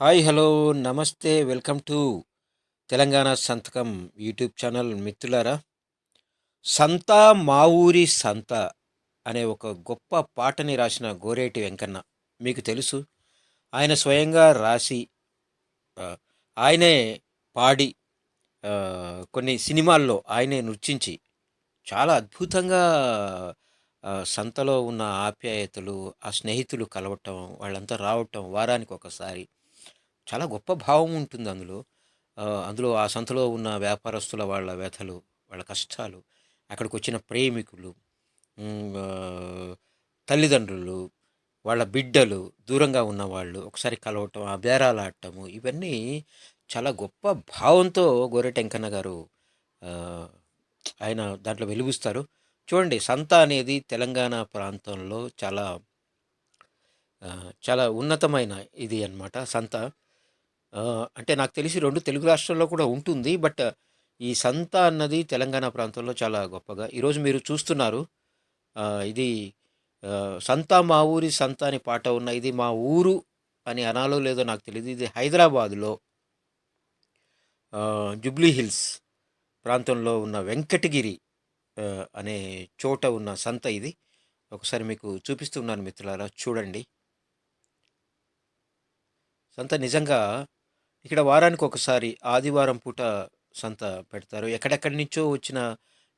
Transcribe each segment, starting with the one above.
Hi hello namaste welcome to Telangana సంతకం YouTube channel మిత్రులారా. సంత మా ఊరి సంత అనే ఒక గొప్ప పాటని రాసిన గోరేటి వెంకన్న మీకు తెలుసు. ఆయన స్వయంగా రాసి ఆయనే పాడి కొన్ని సినిమాల్లో ఆయనే నృత్యించి చాలా అద్భుతంగా సంతలో ఉన్న ఆప్యాయతలు ఆ స్నేహితులు కలవటం వాళ్ళంతా రావటం వారానికి ఒకసారి చాలా గొప్ప భావం ఉంటుంది అందులో. అందులో ఆ సంతలో ఉన్న వ్యాపారస్తుల వాళ్ళ వ్యథలు వాళ్ళ కష్టాలు అక్కడికి వచ్చిన ప్రేమికులు తల్లిదండ్రులు వాళ్ళ బిడ్డలు దూరంగా ఉన్నవాళ్ళు ఒకసారి కలవటం ఆ బేరాలు ఆడటము ఇవన్నీ చాలా గొప్ప భావంతో గోరెటెంకన్న గారు ఆయన దాంట్లో వెలుగుస్తారు. చూడండి సంత అనేది తెలంగాణ ప్రాంతంలో చాలా చాలా ఉన్నతమైన ఇది అన్నమాట సంత. ఆ, అంటే నాకు తెలిసి రెండు తెలుగు రాష్ట్రాల్లో కూడా ఉంటుంది. బట్ ఈ సంత అన్నది తెలంగాణ ప్రాంతంలో చాలా గొప్పగా. ఈరోజు మీరు చూస్తున్నారు ఇది సంత మా ఊరి సంత అని పాట ఉన్న ఇది మా ఊరు అని అనాలో లేదో నాకు తెలియదు ఇది హైదరాబాదులో జుబ్లీ హిల్స్ ప్రాంతంలో ఉన్న వెంకటగిరి అనే చోట ఉన్న సంత ఇది. ఒకసారి మీకు చూపిస్తున్నాను మిత్రులారా చూడండి. సంత నిజంగా ఇక్కడ వారానికి ఒకసారి ఆదివారం పూట సంత పెడతారు. ఎక్కడెక్కడి నుంచో వచ్చిన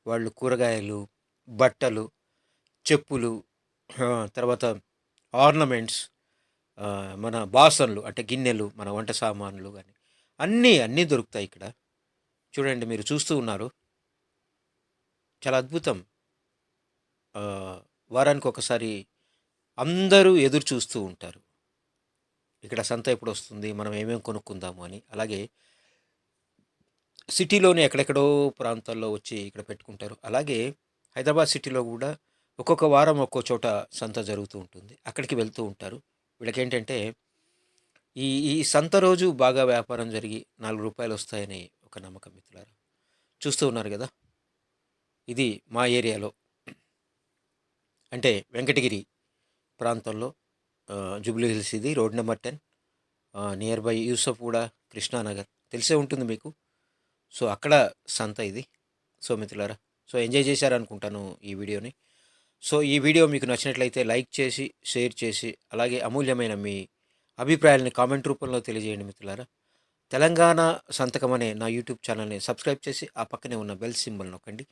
వాళ్ళు కూరగాయలు బట్టలు చెప్పులు తర్వాత ఆర్నమెంట్స్ మన బాసన్లు అంటే గిన్నెలు మన వంట సామాన్లు కానీ అన్నీ అన్నీ దొరుకుతాయి ఇక్కడ. చూడండి మీరు చూస్తూ ఉన్నారు. చాలా అద్భుతం. వారానికి ఒకసారి అందరూ ఎదురు చూస్తూ ఉంటారు. ఇక్కడ సంత ఎప్పుడు వస్తుంది మనం ఏమేమి కొనుక్కుందాము అని. అలాగే సిటీలోని ఎక్కడెక్కడో ప్రాంతాల్లో వచ్చి ఇక్కడ పెట్టుకుంటారు. అలాగే హైదరాబాద్ సిటీలో కూడా ఒక్కొక్క వారం ఒక్కో చోట సంత జరుగుతూ ఉంటుంది. అక్కడికి వెళ్తూ ఉంటారు. వీళ్ళకి ఏంటంటే ఈ ఈ సంత రోజు బాగా వ్యాపారం జరిగి నాలుగు రూపాయలు వస్తాయని ఒక నమ్మకం మిత్రులారా. చూస్తూ ఉన్నారు కదా? ఇది మా ఏరియాలో. అంటే వెంకటగిరి ప్రాంతంలో జూబ్లీ హిల్స్ ఇది road number ten. Near by Yusuf కూడా కృష్ణానగర్ తెలిసే ఉంటుంది మీకు. సో అక్కడ సంత ఇది. సో మిత్రులారా సో ఎంజాయ్ చేశారనుకుంటాను ఈ వీడియోని. సో ఈ వీడియో మీకు నచ్చినట్లయితే లైక్ చేసి షేర్ చేసి అలాగే అమూల్యమైన మీ అభిప్రాయాలని కామెంట్ రూపంలో తెలియజేయండి మిత్రులారా. తెలంగాణ సంతకం అనే నా యూట్యూబ్ ఛానల్ని సబ్స్క్రైబ్ చేసి ఆ పక్కనే ఉన్న బెల్ సింబల్ నొక్కండి.